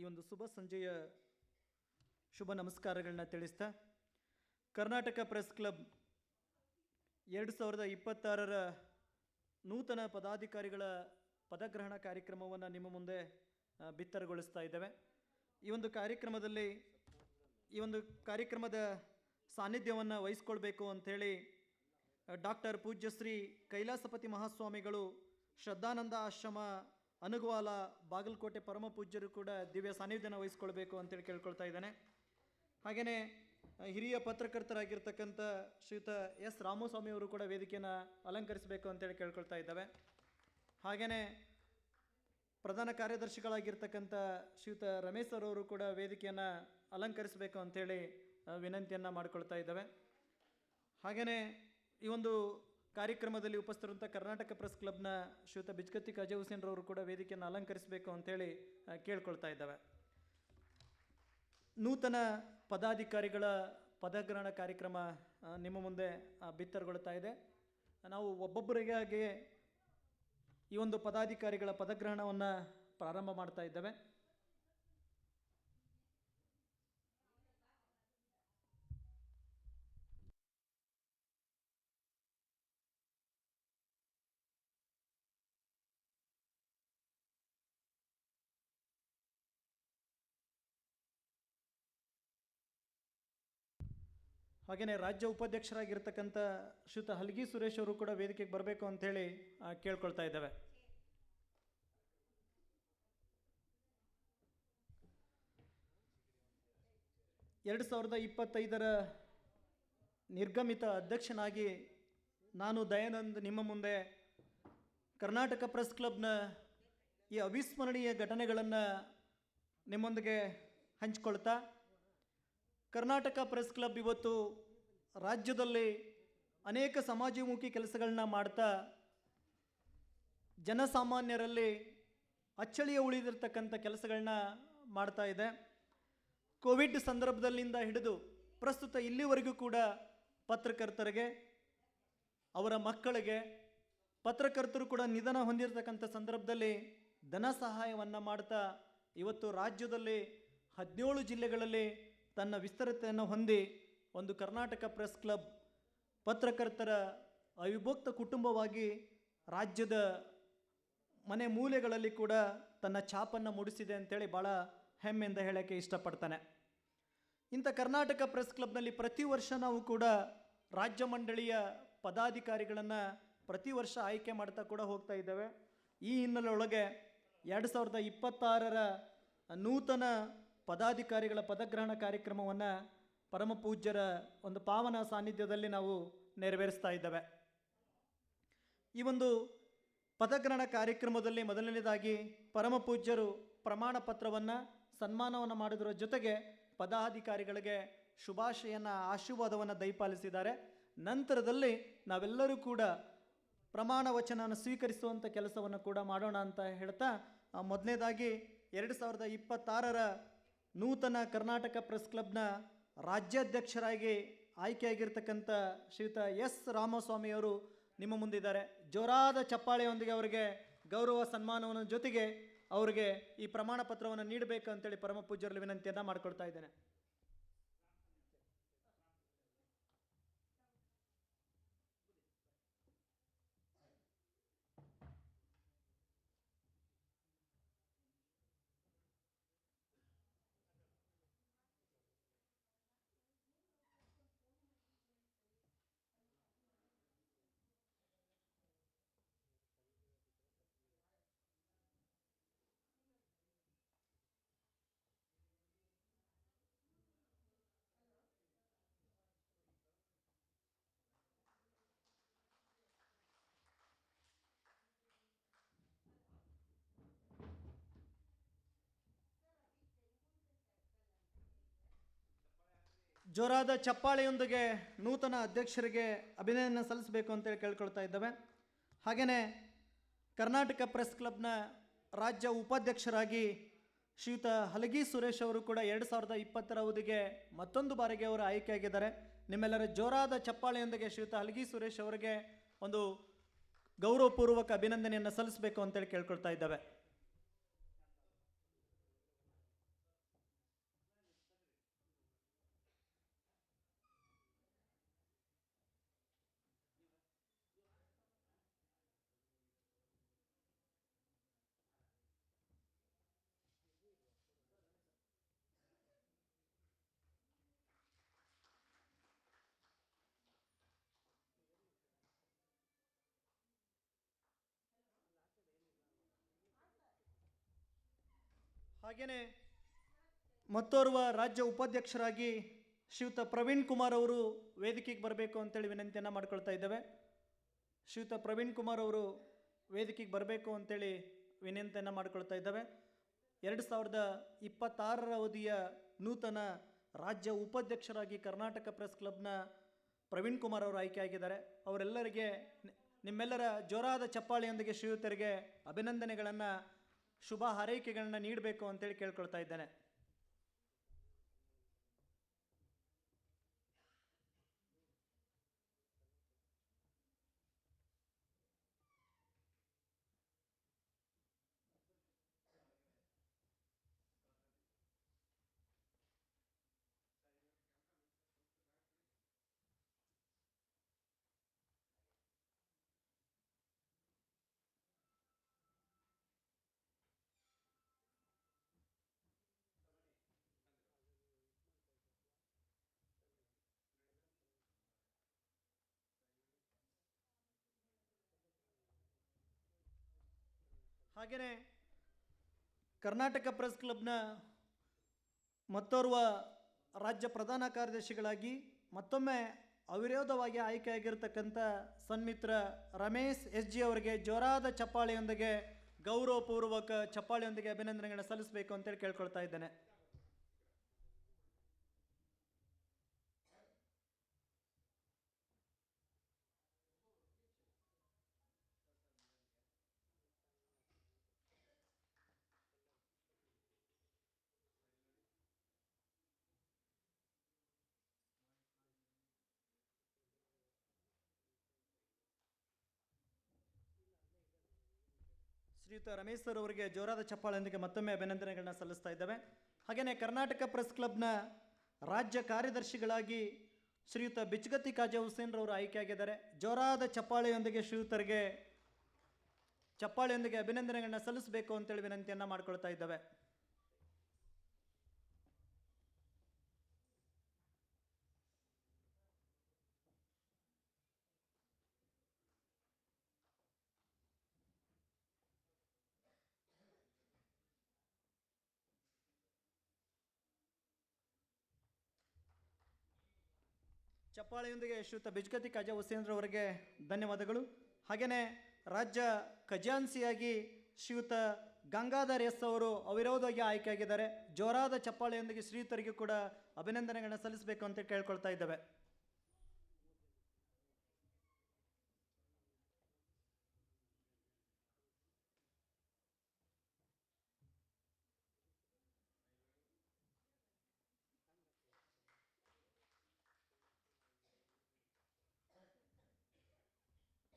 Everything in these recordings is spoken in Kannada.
ಈ ಒಂದು ಶುಭ ಸಂಜೆಯ ಶುಭ ನಮಸ್ಕಾರಗಳನ್ನ ತಿಳಿಸ್ತಾ, ಕರ್ನಾಟಕ ಪ್ರೆಸ್ ಕ್ಲಬ್ ಎರಡು ಸಾವಿರದ ಇಪ್ಪತ್ತಾರರ ನೂತನ ಪದಾಧಿಕಾರಿಗಳ ಪದಗ್ರಹಣ ಕಾರ್ಯಕ್ರಮವನ್ನು ನಿಮ್ಮ ಮುಂದೆ ಬಿತ್ತರಗೊಳಿಸ್ತಾ ಇದ್ದೇವೆ. ಈ ಒಂದು ಕಾರ್ಯಕ್ರಮದಲ್ಲಿ, ಈ ಒಂದು ಕಾರ್ಯಕ್ರಮದ ಸಾನ್ನಿಧ್ಯವನ್ನು ವಹಿಸ್ಕೊಳ್ಬೇಕು ಅಂಥೇಳಿ ಡಾಕ್ಟರ್ ಪೂಜ್ಯಶ್ರೀ ಕೈಲಾಸಪತಿ ಮಹಾಸ್ವಾಮಿಗಳು ಶ್ರದ್ಧಾನಂದ ಆಶ್ರಮ ಅನುಗುವಾಲ ಬಾಗಲಕೋಟೆ ಪರಮ ಪೂಜ್ಯರು ಕೂಡ ದಿವ್ಯ ಸಾನ್ನಿಧ್ಯನ ವಹಿಸ್ಕೊಳ್ಬೇಕು ಅಂತೇಳಿ ಕೇಳ್ಕೊಳ್ತಾ ಇದ್ದಾನೆ. ಹಾಗೆಯೇ ಹಿರಿಯ ಪತ್ರಕರ್ತರಾಗಿರ್ತಕ್ಕಂಥ ಶ್ರೀಯುತ ಎಸ್. ರಾಮಸ್ವಾಮಿ ಅವರು ಕೂಡ ವೇದಿಕೆಯನ್ನು ಅಲಂಕರಿಸಬೇಕು ಅಂತೇಳಿ ಕೇಳ್ಕೊಳ್ತಾ ಇದ್ದಾವೆ. ಹಾಗೆಯೇ ಪ್ರಧಾನ ಕಾರ್ಯದರ್ಶಿಗಳಾಗಿರ್ತಕ್ಕಂಥ ಶ್ರೀಯುತ ರಮೇಶ್ ಸರ್ ಅವರು ಕೂಡ ವೇದಿಕೆಯನ್ನು ಅಲಂಕರಿಸಬೇಕು ಅಂತೇಳಿ ಆ, ವಿನಂತಿಯನ್ನು ಮಾಡಿಕೊಳ್ತಾ ಇದ್ದಾವೆ. ಹಾಗೆಯೇ ಈ ಒಂದು ಕಾರ್ಯಕ್ರಮದಲ್ಲಿ ಉಪಸ್ಥಿತರಂಥ ಕರ್ನಾಟಕ ಪ್ರೆಸ್ ಕ್ಲಬ್ನ ಶ್ರೀಯುತ ಬಿಜ್ಕತ್ತಿ ಅಜಯ್ ಹುಸೇನ್ ರವರು ಕೂಡ ವೇದಿಕೆಯನ್ನು ಅಲಂಕರಿಸಬೇಕು ಅಂತೇಳಿ ಆ, ಕೇಳ್ಕೊಳ್ತಾ ಇದ್ದಾವೆ. ನೂತನ ಪದಾಧಿಕಾರಿಗಳ ಪದಗ್ರಹಣ ಕಾರ್ಯಕ್ರಮ ನಿಮ್ಮ ಮುಂದೆ ಬಿತ್ತರಗೊಳ್ತಾ ಇದೆ. ನಾವು ಒಬ್ಬೊಬ್ಬರಿಗಾಗಿ ಈ ಒಂದು ಪದಾಧಿಕಾರಿಗಳ ಪದಗ್ರಹಣವನ್ನು ಪ್ರಾರಂಭ ಮಾಡ್ತಾ ಇದ್ದೇವೆ. ಹಾಗೆಯೇ ರಾಜ್ಯ ಉಪಾಧ್ಯಕ್ಷರಾಗಿರ್ತಕ್ಕಂಥ ಶ್ರೀಯುತ ಹಲ್ಗಿ ಸುರೇಶ್ ಅವರು ಕೂಡ ವೇದಿಕೆಗೆ ಬರಬೇಕು ಅಂಥೇಳಿ ಕೇಳ್ಕೊಳ್ತಾ ಇದ್ದಾವೆ. ಎರಡು ಸಾವಿರದ ಇಪ್ಪತ್ತೈದರ ನಿರ್ಗಮಿತ ಅಧ್ಯಕ್ಷನಾಗಿ ನಾನು ದಯಾನಂದ್ ನಿಮ್ಮ ಮುಂದೆ ಕರ್ನಾಟಕ ಪ್ರೆಸ್ ಕ್ಲಬ್ನ ಈ ಅವಿಸ್ಮರಣೀಯ ಘಟನೆಗಳನ್ನು ನಿಮ್ಮೊಂದಿಗೆ ಹಂಚಿಕೊಳ್ತಾ ಕರ್ನಾಟಕ ಪ್ರೆಸ್ ಕ್ಲಬ್ ಇವತ್ತು ರಾಜ್ಯದಲ್ಲಿ ಅನೇಕ ಸಮಾಜಮುಖಿ ಕೆಲಸಗಳನ್ನ ಮಾಡ್ತಾ ಜನಸಾಮಾನ್ಯರಲ್ಲಿ ಅಚ್ಚಳಿಯ ಉಳಿದಿರ್ತಕ್ಕಂಥ ಕೆಲಸಗಳನ್ನ ಮಾಡ್ತಾ ಇದೆ. ಕೋವಿಡ್ ಸಂದರ್ಭದಲ್ಲಿಂದ ಹಿಡಿದು ಪ್ರಸ್ತುತ ಇಲ್ಲಿವರೆಗೂ ಕೂಡ ಪತ್ರಕರ್ತರಿಗೆ, ಅವರ ಮಕ್ಕಳಿಗೆ, ಪತ್ರಕರ್ತರು ಕೂಡ ನಿಧನ ಹೊಂದಿರತಕ್ಕಂಥ ಸಂದರ್ಭದಲ್ಲಿ ಧನ ಸಹಾಯವನ್ನು ಮಾಡ್ತಾ ಇವತ್ತು ರಾಜ್ಯದಲ್ಲಿ ಹದಿನೇಳು ಜಿಲ್ಲೆಗಳಲ್ಲಿ ತನ್ನ ವಿಸ್ತರತೆಯನ್ನು ಹೊಂದಿ ಒಂದು ಕರ್ನಾಟಕ ಪ್ರೆಸ್ ಕ್ಲಬ್ ಪತ್ರಕರ್ತರ ಅವಿಭಕ್ತ ಕುಟುಂಬವಾಗಿ ರಾಜ್ಯದ ಮನೆ ಮೂಲೆಗಳಲ್ಲಿ ಕೂಡ ತನ್ನ ಛಾಪನ್ನು ಮೂಡಿಸಿದೆ ಅಂತೇಳಿ ಭಾಳ ಹೆಮ್ಮೆಯಿಂದ ಹೇಳೋಕ್ಕೆ ಇಷ್ಟಪಡ್ತಾನೆ. ಇಂಥ ಕರ್ನಾಟಕ ಪ್ರೆಸ್ ಕ್ಲಬ್ನಲ್ಲಿ ಪ್ರತಿ ವರ್ಷ ನಾವು ಕೂಡ ರಾಜ್ಯ ಮಂಡಳಿಯ ಪದಾಧಿಕಾರಿಗಳನ್ನು ಪ್ರತಿ ವರ್ಷ ಆಯ್ಕೆ ಮಾಡ್ತಾ ಕೂಡ ಹೋಗ್ತಾ ಇದ್ದೇವೆ. ಈ ಹಿನ್ನೆಲೆಯೊಳಗೆ ಎರಡು ಸಾವಿರದ ಇಪ್ಪತ್ತಾರರ ನೂತನ ಪದಾಧಿಕಾರಿಗಳ ಪದಗ್ರಹಣ ಕಾರ್ಯಕ್ರಮವನ್ನು ಪರಮ ಪೂಜ್ಯರ ಒಂದು ಪಾವನ ಸಾನ್ನಿಧ್ಯದಲ್ಲಿ ನಾವು ನೆರವೇರಿಸ್ತಾ ಇದ್ದೇವೆ. ಈ ಒಂದು ಪದಗ್ರಹಣ ಕಾರ್ಯಕ್ರಮದಲ್ಲಿ ಮೊದಲನೇದಾಗಿ ಪರಮಪೂಜ್ಯರು ಪ್ರಮಾಣ ಪತ್ರವನ್ನು ಸನ್ಮಾನವನ್ನು ಮಾಡೋದರ ಜೊತೆಗೆ ಪದಾಧಿಕಾರಿಗಳಿಗೆ ಶುಭಾಶಯನ ಆಶೀರ್ವಾದವನ್ನು ದಯಪಾಲಿಸಿದ್ದಾರೆ. ನಂತರದಲ್ಲಿ ನಾವೆಲ್ಲರೂ ಕೂಡ ಪ್ರಮಾಣ ವಚನವನ್ನು ಸ್ವೀಕರಿಸುವಂಥ ಕೆಲಸವನ್ನು ಕೂಡ ಮಾಡೋಣ ಅಂತ ಹೇಳ್ತಾ ಮೊದಲನೇದಾಗಿ ಎರಡು ಸಾವಿರದ ಇಪ್ಪತ್ತಾರರ ನೂತನ ಕರ್ನಾಟಕ ಪ್ರೆಸ್ ಕ್ಲಬ್ನ ರಾಜ್ಯಾಧ್ಯಕ್ಷರಾಗಿ ಆಯ್ಕೆಯಾಗಿರ್ತಕ್ಕಂಥ ಶ್ರೀಯುತ ಎಸ್ ರಾಮಸ್ವಾಮಿಯವರು ನಿಮ್ಮ ಮುಂದಿದ್ದಾರೆ ಜೋರಾದ ಚಪ್ಪಾಳೆಯೊಂದಿಗೆ ಅವರಿಗೆ ಗೌರವ ಸನ್ಮಾನವನ್ನು ಜೊತೆಗೆ ಅವರಿಗೆ ಈ ಪ್ರಮಾಣ ಪತ್ರವನ್ನು ನೀಡಬೇಕು ಅಂತೇಳಿ ಪರಮ ಪೂಜ್ಯರಲ್ಲಿ ವಿನಂತಿಯನ್ನು ಮಾಡ್ಕೊಳ್ತಾ ಇದ್ದೇನೆ. ಜೋರಾದ ಚಪ್ಪಾಳೆಯೊಂದಿಗೆ ನೂತನ ಅಧ್ಯಕ್ಷರಿಗೆ ಅಭಿನಂದನೆ ಸಲ್ಲಿಸಬೇಕು ಅಂತೇಳಿ ಕೇಳ್ಕೊಳ್ತಾ ಇದ್ದಾವೆ. ಹಾಗೆಯೇ ಕರ್ನಾಟಕ ಪ್ರೆಸ್ ಕ್ಲಬ್ನ ರಾಜ್ಯ ಉಪಾಧ್ಯಕ್ಷರಾಗಿ ಶ್ರೀಯುತ ಹಲಗಿ ಸುರೇಶ್ ಅವರು ಕೂಡ ಎರಡು ಸಾವಿರದ ಇಪ್ಪತ್ತರ ಅವಧಿಗೆ ಮತ್ತೊಂದು ಬಾರಿಗೆ ಅವರು ಆಯ್ಕೆಯಾಗಿದ್ದಾರೆ. ನಿಮ್ಮೆಲ್ಲರ ಜೋರಾದ ಚಪ್ಪಾಳೆಯೊಂದಿಗೆ ಶ್ರೀಯುತ ಹಲಗಿ ಸುರೇಶ್ ಅವರಿಗೆ ಒಂದು ಗೌರವಪೂರ್ವಕ ಅಭಿನಂದನೆಯನ್ನು ಸಲ್ಲಿಸಬೇಕು ಅಂತೇಳಿ ಕೇಳ್ಕೊಳ್ತಾ ಇದ್ದೇವೆ. ಹಾಗೆಯೇ ಮತ್ತೋರ್ವ ರಾಜ್ಯ ಉಪಾಧ್ಯಕ್ಷರಾಗಿ ಶ್ರೀಯುತ ಪ್ರವೀಣ್ ಕುಮಾರ್ ಅವರು ವೇದಿಕೆಗೆ ಬರಬೇಕು ಅಂತೇಳಿ ವಿನಂತಿಯನ್ನು ಮಾಡ್ಕೊಳ್ತಾ ಇದ್ದೇವೆ. ಶ್ರೀಯುತ ಪ್ರವೀಣ್ ಕುಮಾರ್ ಅವರು ವೇದಿಕೆಗೆ ಬರಬೇಕು ಅಂತೇಳಿ ವಿನಂತಿಯನ್ನು ಮಾಡ್ಕೊಳ್ತಾ ಇದ್ದಾವೆ. ಎರಡು ಸಾವಿರದ ಇಪ್ಪತ್ತಾರರ ಅವಧಿಯ ನೂತನ ರಾಜ್ಯ ಉಪಾಧ್ಯಕ್ಷರಾಗಿ ಕರ್ನಾಟಕ ಪ್ರೆಸ್ ಕ್ಲಬ್ನ ಪ್ರವೀಣ್ ಕುಮಾರ್ ಅವರು ಆಯ್ಕೆಯಾಗಿದ್ದಾರೆ ಅವರೆಲ್ಲರಿಗೆ ನಿಮ್ಮೆಲ್ಲರ ಜೋರಾದ ಚಪ್ಪಾಳಿಯೊಂದಿಗೆ ಶ್ರೀಯುತರಿಗೆ ಅಭಿನಂದನೆಗಳನ್ನು ಶುಭ ಹಾರೈಕೆಗಳನ್ನ ನೀಡಬೇಕು ಅಂತೇಳಿ ಕೇಳ್ಕೊಳ್ತಾ ಇದ್ದೇನೆ. ಹಾಗೆಯೇ ಕರ್ನಾಟಕ ಪ್ರೆಸ್ ಕ್ಲಬ್ನ ಮತ್ತೋರ್ವ ರಾಜ್ಯ ಪ್ರಧಾನ ಕಾರ್ಯದರ್ಶಿಗಳಾಗಿ ಮತ್ತೊಮ್ಮೆ ಅವಿರೋಧವಾಗಿ ಆಯ್ಕೆಯಾಗಿರ್ತಕ್ಕಂಥ ಸನ್ಮಿತ್ರ ರಮೇಶ್ ಎಸ್ ಜಿ ಅವರಿಗೆ ಜೋರಾದ ಚಪ್ಪಾಳೆಯೊಂದಿಗೆ ಗೌರವಪೂರ್ವಕ ಚಪ್ಪಾಳೆಯೊಂದಿಗೆ ಅಭಿನಂದನೆಗಳನ್ನು ಸಲ್ಲಿಸಬೇಕು ಅಂತೇಳಿ ಕೇಳ್ಕೊಳ್ತಾ ಇದ್ದೇನೆ. ಶ್ರೀಯುತ ರಮೇಶ್ ಸರ್ ಅವರಿಗೆ ಜೋರಾದ ಚಪ್ಪಾಳೆಯೊಂದಿಗೆ ಮತ್ತೊಮ್ಮೆ ಅಭಿನಂದನೆಗಳನ್ನ ಸಲ್ಲಿಸ್ತಾ ಇದ್ದೇವೆ. ಹಾಗೆಯೇ ಕರ್ನಾಟಕ ಪ್ರೆಸ್ ಕ್ಲಬ್ನ ರಾಜ್ಯ ಕಾರ್ಯದರ್ಶಿಗಳಾಗಿ ಶ್ರೀಯುತ ಬಿಚ್ಗತಿ ಕಾಜಾ ಹುಸೇನ್ ರವರು ಆಯ್ಕೆಯಾಗಿದ್ದಾರೆ. ಜೋರಾದ ಚಪ್ಪಾಳೆಯೊಂದಿಗೆ ಶ್ರೀಯುತರಿಗೆ, ಚಪ್ಪಾಳೆಯೊಂದಿಗೆ ಅಭಿನಂದನೆಗಳನ್ನ ಸಲ್ಲಿಸಬೇಕು ಅಂತೇಳಿ ವಿನಂತಿಯನ್ನು ಮಾಡ್ಕೊಳ್ತಾ ಇದ್ದೇವೆ. ಚಪ್ಪಾಳೆಯೊಂದಿಗೆ ಶ್ರೀಯುತ ಬಿಜ್ಗತಿ ಕಜಾ ಹುಸೇನ್ರ ಅವರಿಗೆ ಧನ್ಯವಾದಗಳು. ಹಾಗೆಯೇ ರಾಜ್ಯ ಖಜಾನ್ಸಿಯಾಗಿ ಶ್ರೀಯುತ ಗಂಗಾಧರ್ ಎಸ್ ಅವರು ಅವಿರೋಧವಾಗಿ ಆಯ್ಕೆಯಾಗಿದ್ದಾರೆ. ಜೋರಾದ ಚಪ್ಪಾಳೆಯೊಂದಿಗೆ ಶ್ರೀಯುತರಿಗೂ ಕೂಡ ಅಭಿನಂದನೆಗಳನ್ನು ಸಲ್ಲಿಸಬೇಕು ಅಂತ ಕೇಳ್ಕೊಳ್ತಾ ಇದ್ದೇವೆ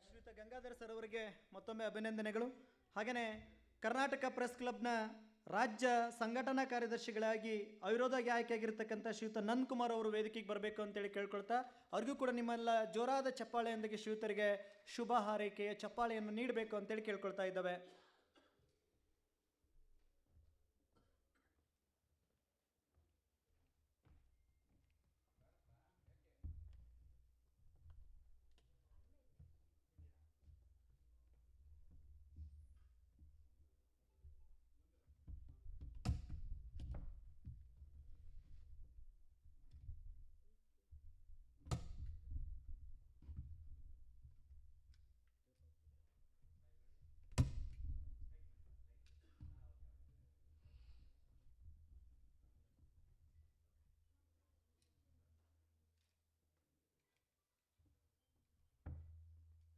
ಶ್ರೀಯುತ ಗಂಗಾಧರ್ ಸರ್ ಅವರಿಗೆ ಮತ್ತೊಮ್ಮೆ ಅಭಿನಂದನೆಗಳು. ಹಾಗೆಯೇ ಕರ್ನಾಟಕ ಪ್ರೆಸ್ ಕ್ಲಬ್ನ ರಾಜ್ಯ ಸಂಘಟನಾ ಕಾರ್ಯದರ್ಶಿಗಳಾಗಿ ಅವಿರೋಧವಾಗಿ ಆಯ್ಕೆಯಾಗಿರ್ತಕ್ಕಂಥ ಶ್ರೀಯುತ ನಂದ್ ಕುಮಾರ್ ಅವರು ವೇದಿಕೆಗೆ ಬರಬೇಕು ಅಂತೇಳಿ ಕೇಳ್ಕೊಳ್ತಾ, ಅವ್ರಿಗೂ ಕೂಡ ನಿಮ್ಮೆಲ್ಲ ಜೋರಾದ ಚಪ್ಪಾಳೆಯೊಂದಿಗೆ ಶ್ರೀಯುತರಿಗೆ ಶುಭ ಹಾರೈಕೆಯ ಚಪ್ಪಾಳೆಯನ್ನು ನೀಡಬೇಕು ಅಂತೇಳಿ ಕೇಳ್ಕೊಳ್ತಾ ಇದ್ದಾವೆ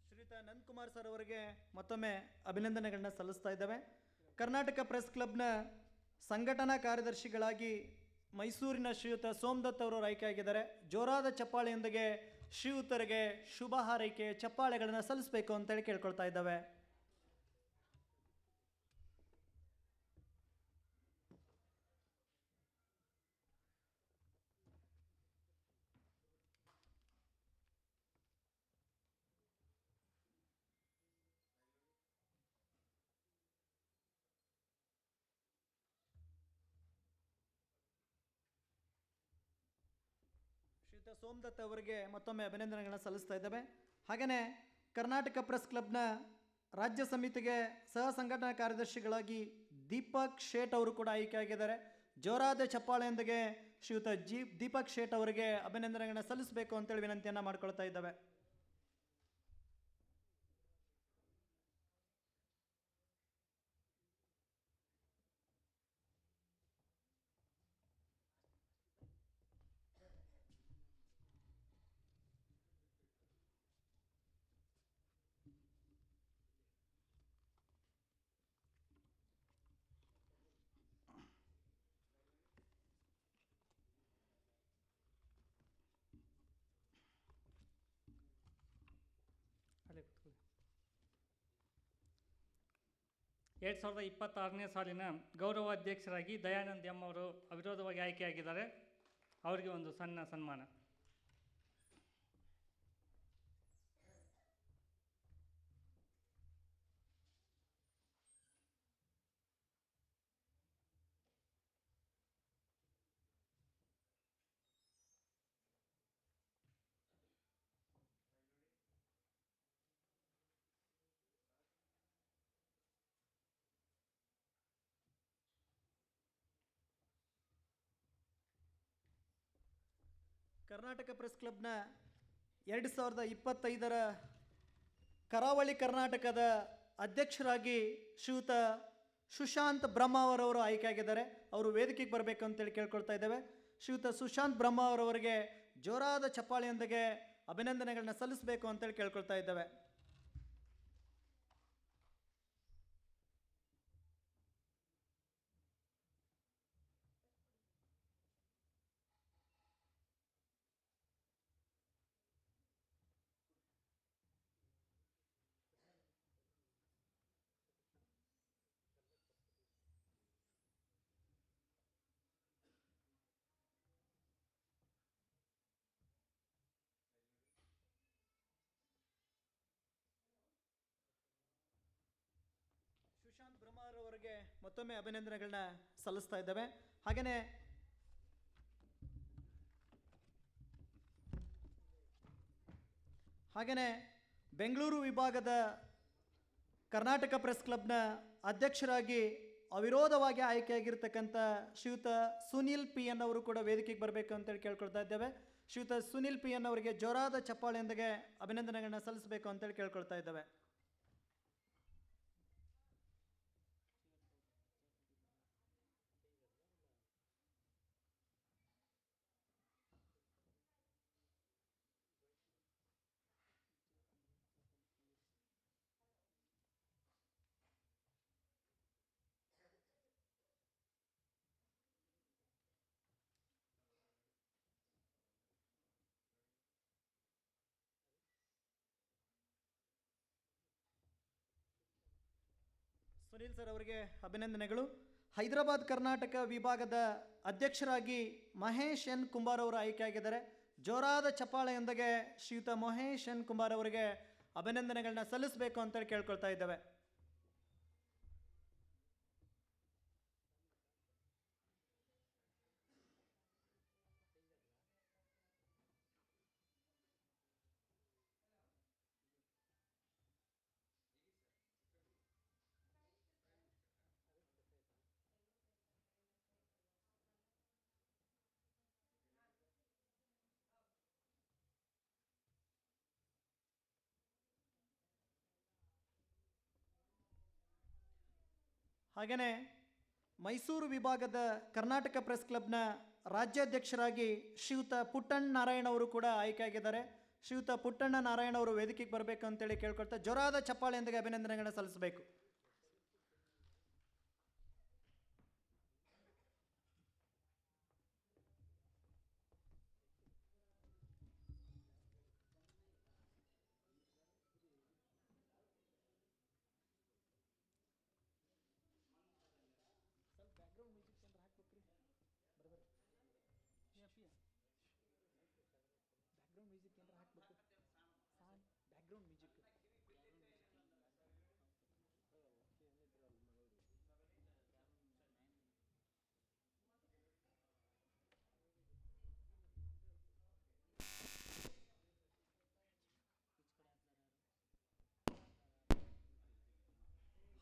ಶ್ರೀಯುತ ನಂದಕುಮಾರ್ ಸರ್ ಅವರಿಗೆ ಮತ್ತೊಮ್ಮೆ ಅಭಿನಂದನೆಗಳನ್ನ ಸಲ್ಲಿಸ್ತಾ ಇದ್ದೇವೆ. ಕರ್ನಾಟಕ ಪ್ರೆಸ್ ಕ್ಲಬ್ನ ಸಂಘಟನಾ ಕಾರ್ಯದರ್ಶಿಗಳಾಗಿ ಮೈಸೂರಿನ ಶ್ರೀಯುತ ಸೋಮದತ್ ಅವರು ಆಯ್ಕೆಯಾಗಿದ್ದಾರೆ ಜೋರಾದ ಚಪ್ಪಾಳೆಯೊಂದಿಗೆ ಶ್ರೀಯುತರಿಗೆ ಶುಭ ಹಾರೈಕೆ, ಚಪ್ಪಾಳೆಗಳನ್ನು ಸಲ್ಲಿಸಬೇಕು ಅಂತೇಳಿ ಕೇಳ್ಕೊಳ್ತಾ ಇದ್ದಾವೆ. ಸೋಮದತ್ ಅವರಿಗೆ ಮತ್ತೊಮ್ಮೆ ಅಭಿನಂದನೆಗಳನ್ನು ಸಲ್ಲಿಸ್ತಾ ಇದ್ದೇವೆ. ಹಾಗೆಯೇ ಕರ್ನಾಟಕ ಪ್ರೆಸ್ ಕ್ಲಬ್ನ ರಾಜ್ಯ ಸಮಿತಿಗೆ ಸಹ ಸಂಘಟನಾ ಕಾರ್ಯದರ್ಶಿಗಳಾಗಿ ದೀಪಕ್ ಶೇಟ್ ಅವರು ಕೂಡ ಆಯ್ಕೆಯಾಗಿದ್ದಾರೆ ಜೋರಾದ ಚಪ್ಪಾಳೆಯೊಂದಿಗೆ ಶ್ರೀಯುತ ಜಿ ದೀಪಕ್ ಶೇಟ್ ಅವರಿಗೆ ಅಭಿನಂದನೆಗಳನ್ನು ಸಲ್ಲಿಸಬೇಕು ಅಂತೇಳಿ ವಿನಂತಿಯನ್ನು ಮಾಡ್ಕೊಳ್ತಾ ಇದ್ದಾವೆ. ಎರಡು ಸಾವಿರದ ಇಪ್ಪತ್ತಾರನೇ ಸಾಲಿನ ಗೌರವ ಅಧ್ಯಕ್ಷರಾಗಿ ದಯಾನಂದ್ ಎಂ ಅವರು ಅವಿರೋಧವಾಗಿ ಆಯ್ಕೆಯಾಗಿದ್ದಾರೆ. ಅವರಿಗೆ ಒಂದು ಸಣ್ಣ ಸನ್ಮಾನ. ಕರ್ನಾಟಕ ಪ್ರೆಸ್ ಕ್ಲಬ್ನ ಎರಡು ಸಾವಿರದ ಇಪ್ಪತ್ತೈದರ ಕರಾವಳಿ ಕರ್ನಾಟಕದ ಅಧ್ಯಕ್ಷರಾಗಿ ಶ್ರೀಯುತ ಸುಶಾಂತ್ ಬ್ರಹ್ಮ ಅವರವರು ಆಯ್ಕೆಯಾಗಿದ್ದಾರೆ. ಅವರು ವೇದಿಕೆಗೆ ಬರಬೇಕು ಅಂತೇಳಿ ಕೇಳ್ಕೊಳ್ತಾ ಇದ್ದೇವೆ. ಶ್ರೀಯುತ ಸುಶಾಂತ್ ಬ್ರಹ್ಮ ಅವರವರಿಗೆ ಜೋರಾದ ಚಪ್ಪಾಳೆಯೊಂದಿಗೆ ಅಭಿನಂದನೆಗಳನ್ನ ಸಲ್ಲಿಸಬೇಕು ಅಂತೇಳಿ ಕೇಳ್ಕೊಳ್ತಾ ಇದ್ದೇವೆ ಸುಶಾಂತ್ ಬ್ರಹ್ಮಾರ್ ಅವರಿಗೆ ಮತ್ತೊಮ್ಮೆ ಅಭಿನಂದನೆಗಳನ್ನ ಸಲ್ಲಿಸ್ತಾ ಇದ್ದಾವೆ. ಹಾಗೆಯೇ ಹಾಗೆಯೇ ಬೆಂಗಳೂರು ವಿಭಾಗದ ಕರ್ನಾಟಕ ಪ್ರೆಸ್ ಕ್ಲಬ್ನ ಅಧ್ಯಕ್ಷರಾಗಿ ಅವಿರೋಧವಾಗಿ ಆಯ್ಕೆಯಾಗಿರ್ತಕ್ಕಂಥ ಶ್ರೀಯುತ ಸುನಿಲ್ ಪಿ ಎನ್ ಅವರು ಕೂಡ ವೇದಿಕೆಗೆ ಬರಬೇಕು ಅಂತೇಳಿ ಕೇಳ್ಕೊಳ್ತಾ ಇದ್ದೇವೆ. ಶ್ರೀಯುತ ಸುನಿಲ್ ಪಿ ಎನ್ ಅವರಿಗೆ ಜೋರಾದ ಚಪ್ಪಾಳೆಯೊಂದಿಗೆ ಅಭಿನಂದನೆಗಳನ್ನ ಸಲ್ಲಿಸಬೇಕು ಅಂತೇಳಿ ಕೇಳ್ಕೊಳ್ತಾ ಇದ್ದೇವೆ. ಸುನೀಲ್ ಸರ್ ಅವರಿಗೆ ಅಭಿನಂದನೆಗಳು. ಹೈದರಾಬಾದ್ ಕರ್ನಾಟಕ ವಿಭಾಗದ ಅಧ್ಯಕ್ಷರಾಗಿ ಮಹೇಶ್ ಎನ್ ಕುಂಬಾರ್ ಅವರು ಆಯ್ಕೆಯಾಗಿದ್ದಾರೆ. ಜೋರಾದ ಚಪ್ಪಾಳೆಯೊಂದಿಗೆ ಶ್ರೀಯುತ ಮಹೇಶ್ ಎನ್ ಕುಂಬಾರ್ ಅವರಿಗೆ ಅಭಿನಂದನೆಗಳನ್ನ ಸಲ್ಲಿಸಬೇಕು ಅಂತೇಳಿ ಕೇಳ್ಕೊಳ್ತಾ ಇದ್ದೇವೆ. ಹಾಗೆಯೇ ಮೈಸೂರು ವಿಭಾಗದ ಕರ್ನಾಟಕ ಪ್ರೆಸ್ ಕ್ಲಬ್ನ ರಾಜ್ಯಾಧ್ಯಕ್ಷರಾಗಿ ಶ್ರೀಯುತ ಪುಟ್ಟಣ್ಣ ನಾರಾಯಣ ಅವರು ಕೂಡ ಆಯ್ಕೆಯಾಗಿದ್ದಾರೆ. ಶ್ರೀಯುತ ಪುಟ್ಟಣ್ಣ ನಾರಾಯಣ ಅವರು ವೇದಿಕೆಗೆ ಬರಬೇಕು ಅಂತೇಳಿ ಕೇಳ್ಕೊಳ್ತಾ ಜೋರಾದ ಚಪ್ಪಾಳೆಯೊಂದಿಗೆ ಅಭಿನಂದನೆಗಳನ್ನ ಸಲ್ಲಿಸಬೇಕು.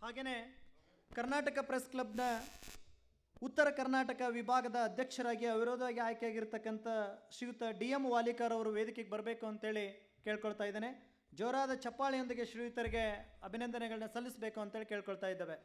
ಹಾಗೆಯೇ ಕರ್ನಾಟಕ ಪ್ರೆಸ್ ಕ್ಲಬ್ನ ಉತ್ತರ ಕರ್ನಾಟಕ ವಿಭಾಗದ ಅಧ್ಯಕ್ಷರಾಗಿ ಅವಿರೋಧವಾಗಿ ಆಯ್ಕೆಯಾಗಿರ್ತಕ್ಕಂಥ ಶ್ರೀಯುತ ಡಿ ಎಂ ವಾಲಿಕಾರ್ ಅವರು ವೇದಿಕೆಗೆ ಬರಬೇಕು ಅಂತೇಳಿ ಕೇಳ್ಕೊಳ್ತಾ ಇದ್ದೇನೆ. ಜೋರಾದ ಚಪ್ಪಾಳೆಯೊಂದಿಗೆ ಶ್ರೀಯುತರಿಗೆ ಅಭಿನಂದನೆಗಳನ್ನ ಸಲ್ಲಿಸಬೇಕು ಅಂತೇಳಿ ಕೇಳ್ಕೊಳ್ತಾ ಇದ್ದೇವೆ.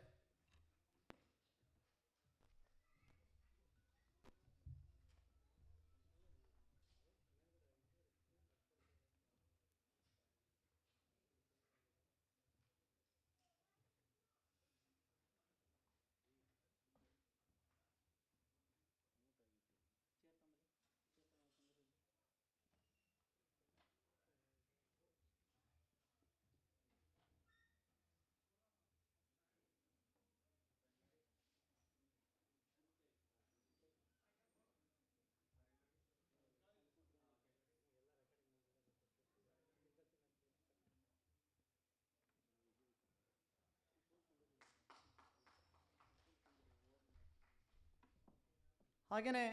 ಹಾಗೆಯೇ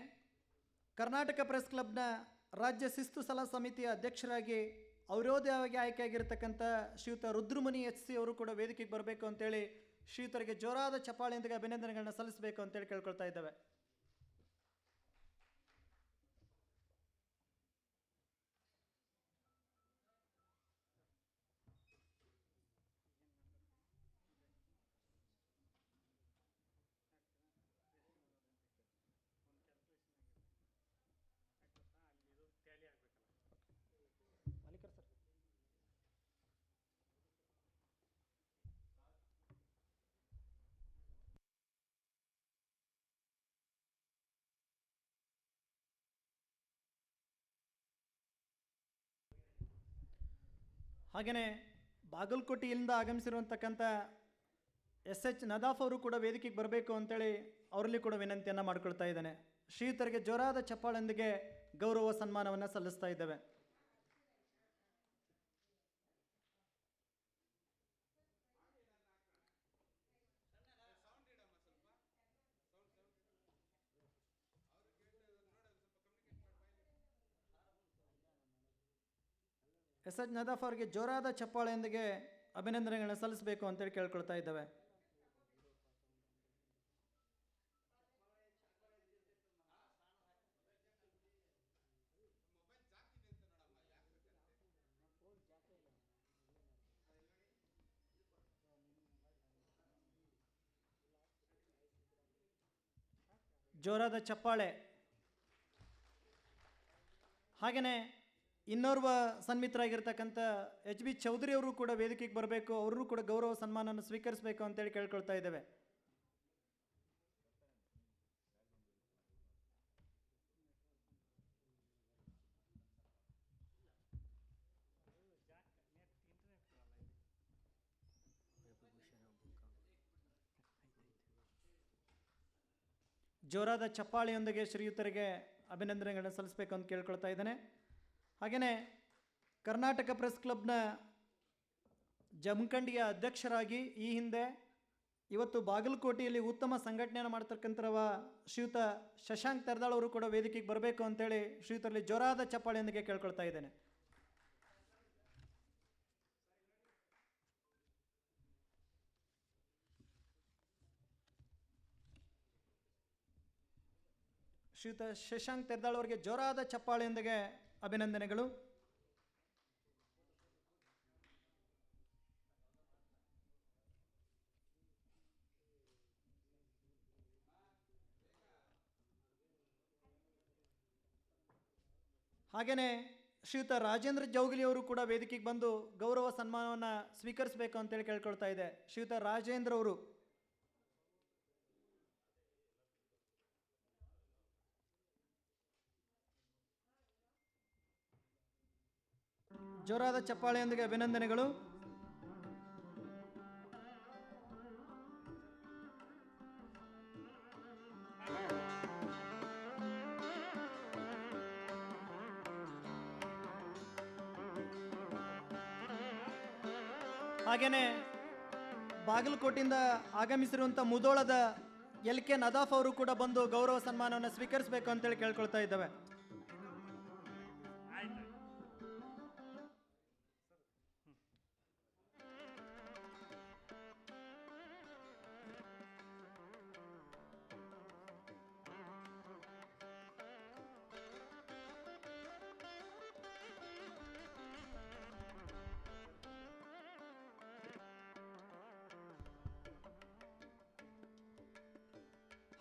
ಕರ್ನಾಟಕ ಪ್ರೆಸ್ ಕ್ಲಬ್ನ ರಾಜ್ಯ ಶಿಸ್ತು ಸಲಹಾ ಸಮಿತಿಯ ಅಧ್ಯಕ್ಷರಾಗಿ ಅವಿರೋಧವಾಗಿ ಆಯ್ಕೆಯಾಗಿರ್ತಕ್ಕಂಥ ಶ್ರೀಯುತ ರುದ್ರಮುನಿ ಎಚ್ ಸಿ ಅವರು ಕೂಡ ವೇದಿಕೆಗೆ ಬರಬೇಕು ಅಂತೇಳಿ ಶ್ರೀಯುತರಿಗೆ ಜೋರಾದ ಚಪ್ಪಾಳೆಯೊಂದಿಗೆ ಅಭಿನಂದನೆಗಳನ್ನ ಸಲ್ಲಿಸಬೇಕು ಅಂತೇಳಿ ಕೇಳ್ಕೊಳ್ತಾ ಇದ್ದೇವೆ. ಹಾಗೆಯೇ ಬಾಗಲಕೋಟೆಯಿಂದ ಆಗಮಿಸಿರುವಂತಕ್ಕಂಥ ಎಸ್ ಎಚ್ ನದಾಫ್ ಅವರು ಕೂಡ ವೇದಿಕೆಗೆ ಬರಬೇಕು ಅಂತೇಳಿ ಅವರಲ್ಲಿ ಕೂಡ ವಿನಂತಿಯನ್ನು ಮಾಡ್ಕೊಳ್ತಾ ಇದ್ದೇನೆ. ಶ್ರೀಯುತರಿಗೆ ಜೋರಾದ ಚಪ್ಪಾಳೊಂದಿಗೆ ಗೌರವ ಸನ್ಮಾನವನ್ನು ಸಲ್ಲಿಸ್ತಾ ಇದ್ದೇವೆ. ಎಸ್ ಎಚ್ ನದಾಫ್ ಅವರಿಗೆ ಜೋರಾದ ಚಪ್ಪಾಳೆಯೊಂದಿಗೆ ಅಭಿನಂದನೆಗಳನ್ನ ಸಲ್ಲಿಸಬೇಕು ಅಂತೇಳಿ ಕೇಳ್ಕೊಳ್ತಾ ಇದ್ದಾವೆ. ಜೋರಾದ ಚಪ್ಪಾಳೆ. ಹಾಗೆಯೇ ಇನ್ನೋರ್ವ ಸನ್ಮಿತರಾಗಿರ್ತಕ್ಕಂಥ ಎಚ್ ಬಿ ಚೌಧರಿ ಅವರು ಕೂಡ ವೇದಿಕೆಗೆ ಬರಬೇಕು ಅವರು ಕೂಡ ಗೌರವ ಸನ್ಮಾನವನ್ನು ಸ್ವೀಕರಿಸಬೇಕು ಅಂತೇಳಿ ಕೇಳ್ಕೊಳ್ತಾ ಇದ್ದೇವೆ. ಜೋರಾದ ಚಪ್ಪಾಳಿಯೊಂದಿಗೆ ಶ್ರೀಯುತರಿಗೆ ಅಭಿನಂದನೆಗಳನ್ನು ಸಲ್ಲಿಸಬೇಕು ಅಂತ ಕೇಳ್ಕೊಳ್ತಾ ಇದ್ದೇನೆ. ಹಾಗೆಯೇ ಕರ್ನಾಟಕ ಪ್ರೆಸ್ ಕ್ಲಬ್ನ ಜಮಖಂಡಿಯ ಅಧ್ಯಕ್ಷರಾಗಿ ಈ ಹಿಂದೆ ಇವತ್ತು ಬಾಗಲಕೋಟೆಯಲ್ಲಿ ಉತ್ತಮ ಸಂಘಟನೆಯನ್ನು ಮಾಡ್ತಕ್ಕಂಥವ ಶ್ರೀಯುತ ಶಶಾಂಕ್ ತೆರದಾಳ್ ಅವರು ಕೂಡ ವೇದಿಕೆಗೆ ಬರಬೇಕು ಅಂತೇಳಿ ಶ್ರೀಯುತರಲ್ಲಿ ಜೋರಾದ ಚಪ್ಪಾಳೆಯೊಂದಿಗೆ ಕೇಳ್ಕೊಳ್ತಾ ಇದ್ದೇನೆ. ಶ್ರೀಯುತ ಶಶಾಂಕ್ ತೆರದಾಳ್ ಅವರಿಗೆ ಜೋರಾದ ಚಪ್ಪಾಳೆಯೊಂದಿಗೆ ಅಭಿನಂದನೆಗಳು. ಹಾಗೆಯೇ ಶ್ರೀಯುತ ರಾಜೇಂದ್ರ ಜೌಗಲಿ ಅವರು ಕೂಡ ವೇದಿಕೆಗೆ ಬಂದು ಗೌರವ ಸನ್ಮಾನವನ್ನು ಸ್ವೀಕರಿಸಬೇಕು ಅಂತೇಳಿ ಕೇಳ್ಕೊಳ್ತಾ ಇದೆ. ಶ್ರೀಯುತ ರಾಜೇಂದ್ರ ಅವರು. ಜೋರಾದ ಚಪ್ಪಾಳೆಯೊಂದಿಗೆ ಅಭಿನಂದನೆಗಳು. ಹಾಗೇನೆ ಬಾಗಲಕೋಟೆಯಿಂದ ಆಗಮಿಸಿರುವಂಥ ಮುದೋಳದ ಎಲ್ ಕೆ ನದಾಫ್ ಅವರು ಕೂಡ ಬಂದು ಗೌರವ ಸನ್ಮಾನವನ್ನು ಸ್ವೀಕರಿಸಬೇಕು ಅಂತೇಳಿ ಕೇಳ್ಕೊಳ್ತಾ ಇದ್ದೇವೆ.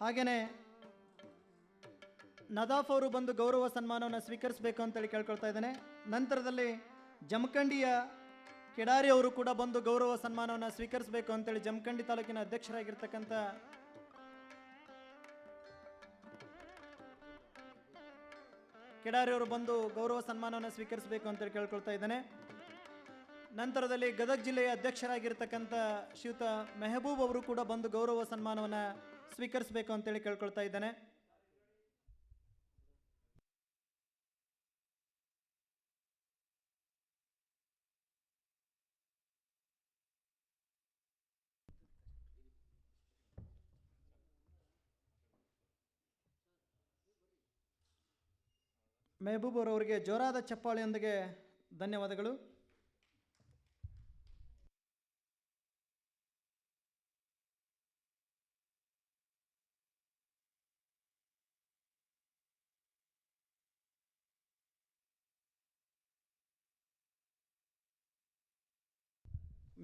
ಹಾಗೆಯೇ ನದಾಫ್ ಅವರು ಬಂದು ಗೌರವ ಸನ್ಮಾನವನ್ನು ಸ್ವೀಕರಿಸಬೇಕು ಅಂತೇಳಿ ಕೇಳ್ಕೊಳ್ತಾ ಇದ್ದೇನೆ. ನಂತರದಲ್ಲಿ ಜಮಖಂಡಿಯ ಕೆಡಾರಿ ಅವರು ಕೂಡ ಬಂದು ಗೌರವ ಸನ್ಮಾನವನ್ನು ಸ್ವೀಕರಿಸಬೇಕು ಅಂತೇಳಿ ಜಮಖಂಡಿ ತಾಲೂಕಿನ ಅಧ್ಯಕ್ಷರಾಗಿರ್ತಕ್ಕಂಥ ಕೆಡಾರಿ ಅವರು ಬಂದು ಗೌರವ ಸನ್ಮಾನವನ್ನು ಸ್ವೀಕರಿಸಬೇಕು ಅಂತೇಳಿ ಕೇಳ್ಕೊಳ್ತಾ ಇದ್ದೇನೆ. ನಂತರದಲ್ಲಿ ಗದಗ ಜಿಲ್ಲೆಯ ಅಧ್ಯಕ್ಷರಾಗಿರ್ತಕ್ಕಂಥ ಶ್ರೀಯುತ ಮೆಹಬೂಬ್ ಅವರು ಕೂಡ ಬಂದು ಗೌರವ ಸನ್ಮಾನವನ್ನು ಸ್ವೀಕರಿಸಬೇಕು ಅಂತೇಳಿ ಕೇಳ್ಕೊಳ್ತಾ ಇದ್ದಾನೆ. ಮೆಹಬೂಬ್ ಅವರವರಿಗೆ ಜೋರಾದ ಚಪ್ಪಾಳೆಯೊಂದಿಗೆ ಧನ್ಯವಾದಗಳು.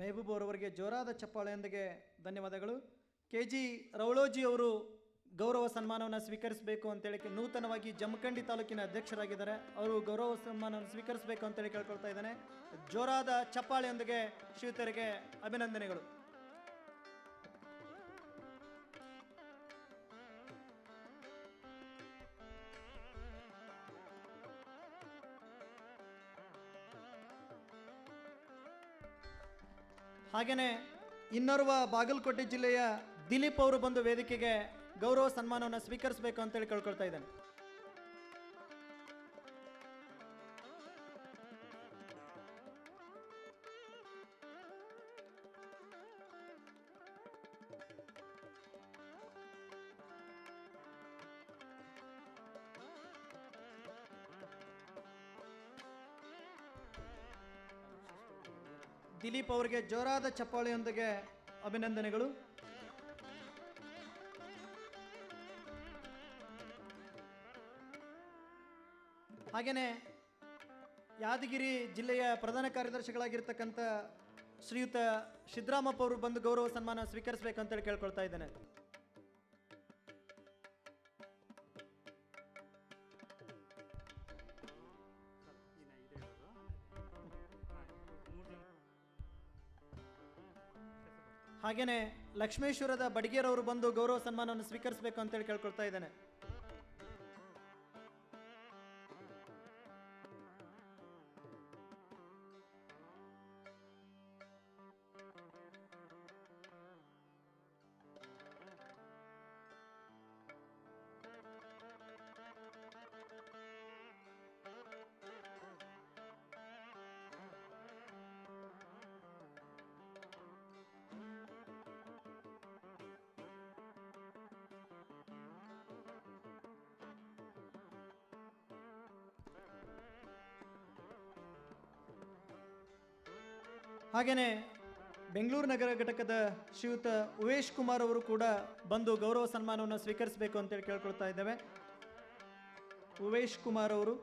ಮೆಹಬೂಬ್ ಅವರವರಿಗೆ ಜೋರಾದ ಚಪ್ಪಾಳೆಯೊಂದಿಗೆ ಧನ್ಯವಾದಗಳು. ಕೆ ಜಿ ರೌಳೋಜಿ ಅವರು ಗೌರವ ಸನ್ಮಾನವನ್ನು ಸ್ವೀಕರಿಸಬೇಕು ಅಂತೇಳಿ ನೂತನವಾಗಿ ಜಮಖಂಡಿ ತಾಲೂಕಿನ ಅಧ್ಯಕ್ಷರಾಗಿದ್ದಾರೆ. ಅವರು ಗೌರವ ಸನ್ಮಾನವನ್ನು ಸ್ವೀಕರಿಸಬೇಕು ಅಂತೇಳಿ ಕೇಳ್ಕೊಳ್ತಾ ಇದ್ದಾನೆ. ಜೋರಾದ ಚಪ್ಪಾಳೆಯೊಂದಿಗೆ ಶಿವತರಿಗೆ ಅಭಿನಂದನೆಗಳು. ಹಾಗೆಯೇ ಇನ್ನೋರ್ವ ಬಾಗಲಕೋಟೆ ಜಿಲ್ಲೆಯ ದಿಲೀಪ್ ಅವರು ಬಂದು ವೇದಿಕೆಗೆ ಗೌರವ ಸನ್ಮಾನವನ್ನು ಸ್ವೀಕರಿಸಬೇಕು ಅಂತೇಳಿ ಕೇಳ್ಕೊಳ್ತಾ ಇದ್ದಾನೆ. ದಿಲೀಪ್ ಅವರಿಗೆ ಜೋರಾದ ಚಪ್ಪಾಳೆಯೊಂದಿಗೆ ಅಭಿನಂದನೆಗಳು. ಹಾಗೆಯೇ ಯಾದಗಿರಿ ಜಿಲ್ಲೆಯ ಪ್ರಧಾನ ಕಾರ್ಯದರ್ಶಿಗಳಾಗಿರ್ತಕ್ಕಂಥ ಶ್ರೀಯುತ ಸಿದ್ದರಾಮಪ್ಪ ಅವರು ಬಂದು ಗೌರವ ಸನ್ಮಾನ ಸ್ವೀಕರಿಸಬೇಕಂತೇಳಿ ಕೇಳ್ಕೊಳ್ತಾ ಇದ್ದೇನೆ. ಹಾಗೆಯೇ ಲಕ್ಷ್ಮೇಶ್ವರದ ಬಡಿಗೇರವರು ಬಂದು ಗೌರವ ಸನ್ಮಾನವನ್ನು ಸ್ವೀಕರಿಸಬೇಕು ಅಂತೇಳಿ ಕೇಳ್ಕೊಳ್ತಾ ಇದ್ದೇನೆ. ಹಾಗೆಯೇ ಬೆಂಗಳೂರು ನಗರ ಘಟಕದ ಶ್ರೀಯುತ ಉವೇಶ್ ಕುಮಾರ್ ಅವರು ಕೂಡ ಬಂದು ಗೌರವ ಸನ್ಮಾನವನ್ನು ಸ್ವೀಕರಿಸಬೇಕು ಅಂತೇಳಿ ಕೇಳ್ಕೊಳ್ತಾ ಇದ್ದೇವೆ. ಉವೇಶ್ ಕುಮಾರ್ ಅವರು.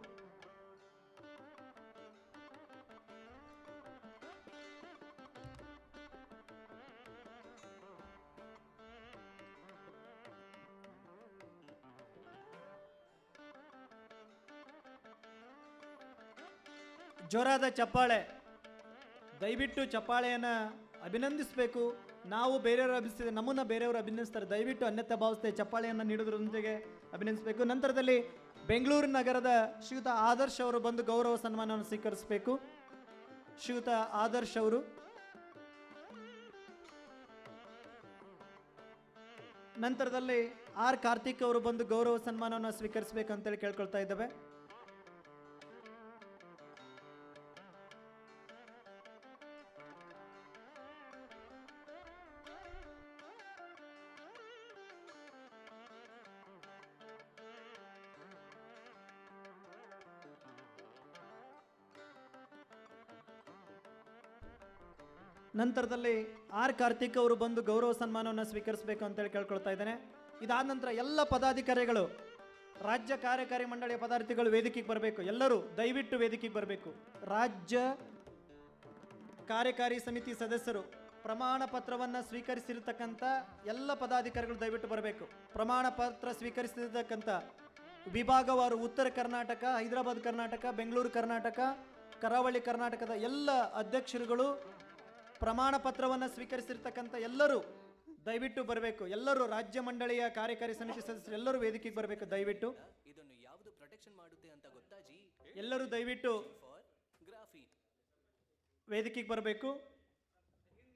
ಜೋರಾದ ಚಪ್ಪಾಳೆ. ದಯವಿಟ್ಟು ಚಪ್ಪಾಳೆಯನ್ನು ಅಭಿನಂದಿಸಬೇಕು. ನಾವು ಬೇರೆಯವರು ಅಭಿನಿಸಿದ ನಮ್ಮನ್ನು ಬೇರೆಯವರು ಅಭಿನಂದಿಸ್ತಾರೆ. ದಯವಿಟ್ಟು ಅನ್ಯತ ಭಾವಿಸ್ತೆ ಚಪ್ಪಾಳೆಯನ್ನು ನೀಡೋದ್ರೊಂದಿಗೆ ಅಭಿನಂದಿಸಬೇಕು. ನಂತರದಲ್ಲಿ ಬೆಂಗಳೂರು ನಗರದ ಶ್ರೀಯುತ ಆದರ್ಶ್ ಅವರು ಬಂದು ಗೌರವ ಸನ್ಮಾನವನ್ನು ಸ್ವೀಕರಿಸಬೇಕು. ಶ್ರೀಯುತ ಆದರ್ಶ್ ಅವರು. ನಂತರದಲ್ಲಿ ಆರ್ ಕಾರ್ತಿಕ್ ಅವರು ಬಂದು ಗೌರವ ಸನ್ಮಾನವನ್ನು ಸ್ವೀಕರಿಸಬೇಕು ಅಂತೇಳಿ ಕೇಳ್ಕೊಳ್ತಾ ಇದ್ದೇವೆ. ನಂತರದಲ್ಲಿ ಆರ್ ಕಾರ್ತಿಕ್ ಅವರು ಬಂದು ಗೌರವ ಸನ್ಮಾನವನ್ನು ಸ್ವೀಕರಿಸಬೇಕು ಅಂತೇಳಿ ಕೇಳ್ಕೊಳ್ತಾ ಇದ್ದೇನೆ. ಇದಾದ ನಂತರ ಎಲ್ಲ ಪದಾಧಿಕಾರಿಗಳು, ರಾಜ್ಯ ಕಾರ್ಯಕಾರಿ ಮಂಡಳಿಯ ಪದಾರ್ಥಿಗಳು ವೇದಿಕೆಗೆ ಬರಬೇಕು. ಎಲ್ಲರೂ ದಯವಿಟ್ಟು ವೇದಿಕೆಗೆ ಬರಬೇಕು. ರಾಜ್ಯ ಕಾರ್ಯಕಾರಿ ಸಮಿತಿ ಸದಸ್ಯರು ಪ್ರಮಾಣ ಪತ್ರವನ್ನು ಸ್ವೀಕರಿಸಿರ್ತಕ್ಕಂಥ ಎಲ್ಲ ಪದಾಧಿಕಾರಿಗಳು ದಯವಿಟ್ಟು ಬರಬೇಕು. ಪ್ರಮಾಣ ಪತ್ರ ಸ್ವೀಕರಿಸಿರ್ತಕ್ಕಂಥ ವಿಭಾಗವಾರು ಉತ್ತರ ಕರ್ನಾಟಕ, ಹೈದರಾಬಾದ್ ಕರ್ನಾಟಕ, ಬೆಂಗಳೂರು ಕರ್ನಾಟಕ, ಕರಾವಳಿ ಕರ್ನಾಟಕದ ಎಲ್ಲ ಅಧ್ಯಕ್ಷರುಗಳು ಪ್ರಮಾಣ ಪತ್ರವನ್ನು ಸ್ವೀಕರಿಸಿರ್ತಕ್ಕಂಥ ಎಲ್ಲರೂ ದಯವಿಟ್ಟು ಬರಬೇಕು. ಎಲ್ಲರೂ ರಾಜ್ಯ ಮಂಡಳಿಯ ಕಾರ್ಯಕಾರಿ ಸಮಿತಿ ಸದಸ್ಯರು ಎಲ್ಲರೂ ವೇದಿಕೆಗೆ ಬರಬೇಕು. ದಯವಿಟ್ಟು. ಇದನ್ನು ಯಾವುದು ಪ್ರೊಟೆಕ್ಷನ್ ಮಾಡುತ್ತೆ ಅಂತ ಗೊತ್ತಾಜಿ ಎಲ್ಲರೂ ದಯವಿಟ್ಟು ವೇದಿಕೆಗೆ ಬರಬೇಕು.